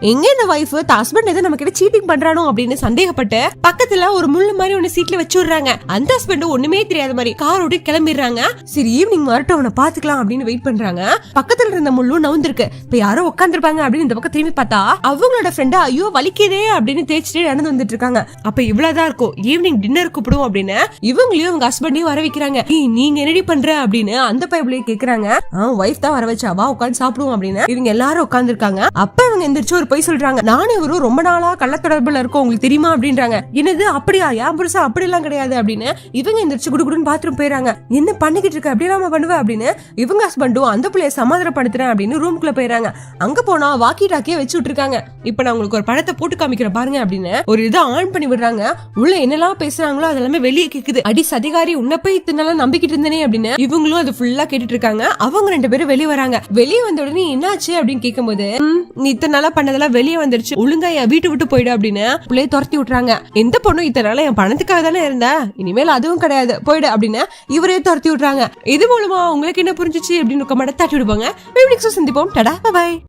எங்க இந்த wife husband ஏதோ நம்ம கிட்ட சீட்டிங் பண்றானோ அப்படின்னு சந்தேகப்பட்டு பக்கத்துல ஒரு முள்ளு மாதிரி ஒண்ணு சீட்ல வச்சு விடுறாங்க அந்த ஹஸ்பண்ட் ஒண்ணுமே தெரியாத மாதிரி கார் ஓட்டி கிளம்பிடுறாங்க. சரி ஈவினிங் வரட்டும் அவனை பாத்துக்கலாம் அப்படின்னு வெயிட் பண்றாங்க. பக்கத்துல இருந்த முள்ளும் நவுந்திருக்கு. இப்ப யாரோ உட்காந்துருப்பாங்க அப்படின்னு இந்த பக்கம் திரும்பி பார்த்தா அவங்களோட ஃப்ரெண்டா ஐயோ வலிக்குதே அப்படின்னு தேய்ச்சிட்டே நடந்து வந்துட்டு இருக்காங்க. அப்ப இவ்வளவுதான் இருக்கும். ஈவினிங் டின்னர் கூப்பிடுவோம் அப்படின்னு இவங்களையும் அவங்க ஹஸ்பண்டையும் வர வைக்கிறாங்க. நீங்க என்னடி பண்ற? அப்படின்னு அந்த பைப்லயே கேக்குறாங்க. ஒய்ஃப் தான் வர வச்சா வா உட்காந்து சாப்பிடுவோம் அப்படின்னு இவங்க எல்லாரும் உட்காந்துருக்காங்க அப்ப இவங்க எந்திரிச்சு ஒரு போய் சொல்றாங்க. நானும் இவரும் ரொம்ப நாளா கள்ள தொடர்புல இருக்கோம். உங்களுக்கு தெரியுமா அப்படின்றாங்க. என்னது அப்படியா? ஏன் புருஷா? அப்படி எல்லாம் கிடையாது அப்படின்னு இவங்க எந்திரிச்சு குடுகுடுன்னு பாத்ரூம் போயிறாங்க. என்ன பண்ணிக்கிட்டு இருக்க? அப்படி இல்லாம பண்ணுவ அப்படின்னு இவங்க ஹஸ்பண்டும் அந்த பிள்ளைய சமாதானப்படுத்துறேன் அப்படின்னு ரூம்குள்ள போயிறாங்க. அங்க போனா வாக்கி டாக்கியே வச்சு விட்டுருக்காங்க. இப்ப நான் உங்களுக்கு ஒரு படத்தை போட்டு காமிக்கிறேன் பாருங்க அப்படின்னு ஒரு இதை ஆன் பண்ணி விடுறாங்க. உள்ள என்னெல்லாம் பேசுறாங்களோ அதெல்லாமே வெளியே கேக்குது. அடி சதிகாரி உன்னை போய் இத்தனால நாளா நம்பிக்கிட்டு இருந்தேனே அப்படின்னு இவங்களும் அது ஃபுல்லா கேட்டுட்டு இருக்காங்க. அவங்க ரெண்டு பேரும் வெளியே வராங்க. வெளியே வந்த உடனே என்னாச்சு அப்படின்னு கேட்கும்போது நீ இத்தனை நாளா அதெல்லாம் வெளியே வந்துருச்சு. ஒழுங்கா என் வீட்டு விட்டு போயிடு அப்படின்னு பிள்ளைய துரத்தி விட்டுறாங்க. எந்த பொண்ணும் இத்தனை நாளா என் பணத்துக்காக தானே இருந்தா? இனிமேல் அதுவும் கிடையாது. போயிடு அப்படின்னு இவரே துரத்தி விட்டுறாங்க. இது மூலமா உங்களுக்கு என்ன புரிஞ்சுச்சு அப்படின்னு கமெண்ட் தட்டி விடுவாங்க. சந்திப்போம். டடா பாய்